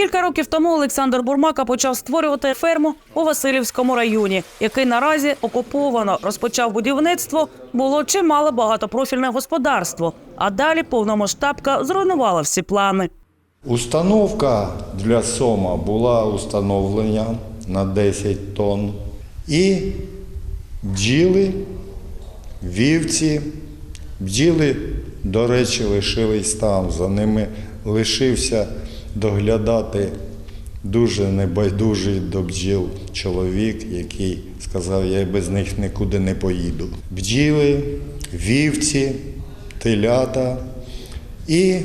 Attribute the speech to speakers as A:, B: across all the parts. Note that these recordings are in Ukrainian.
A: Кілька років тому Олександр Бурмака почав створювати ферму у Васильівському районі, який наразі окуповано. Розпочав будівництво, було чимало багатопрофільне господарство. А далі повномасштабка зруйнувала всі плани.
B: Установка для сома була установлена на 10 тонн. І бджіли, вівці, бджіли, до речі, лишились там. За ними лишився доглядати дуже небайдужий до бджіл чоловік, який сказав, я без них нікуди не поїду. Бджіли, вівці, телята і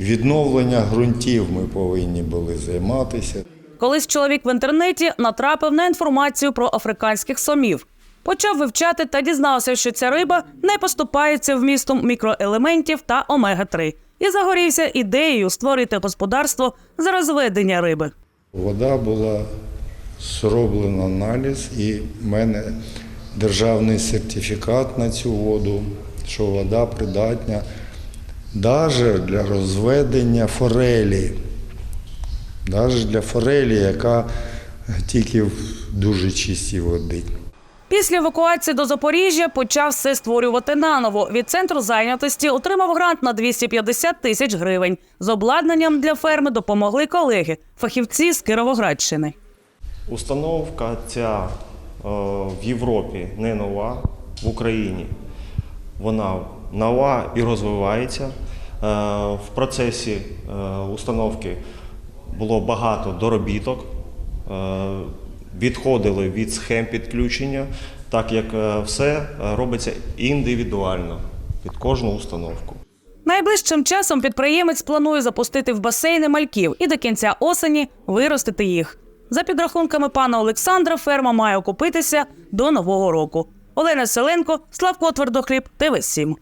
B: відновлення ґрунтів ми повинні були займатися.
A: Колись чоловік в інтернеті натрапив на інформацію про африканських сомів. Почав вивчати та дізнався, що ця риба не поступається вмістом мікроелементів та омега-3. І загорівся ідеєю створити господарство з розведення риби.
B: Вода була зроблена аналіз, і в мене державний сертифікат на цю воду, що вода придатня навіть для розведення форелі. Навіть для форелі, яка тільки в дуже чистій воді.
A: Після евакуації до Запоріжжя почав все створювати наново. Від центру зайнятості отримав грант на 250 тисяч гривень. З обладнанням для ферми допомогли колеги, фахівці з Кировоградщини.
C: Установка ця е, в Європі не нова, в Україні вона нова і розвивається. Е, В процесі е, установки було багато доробіток, відходили від схем підключення, так як е, все е, робиться індивідуально під кожну установку.
A: Найближчим часом підприємець планує запустити в басейни мальків і до кінця осені виростити їх. За підрахунками пана Олександра, ферма має окупитися до нового року. Олена Селенко, Славко Твердохліб, ТВ 7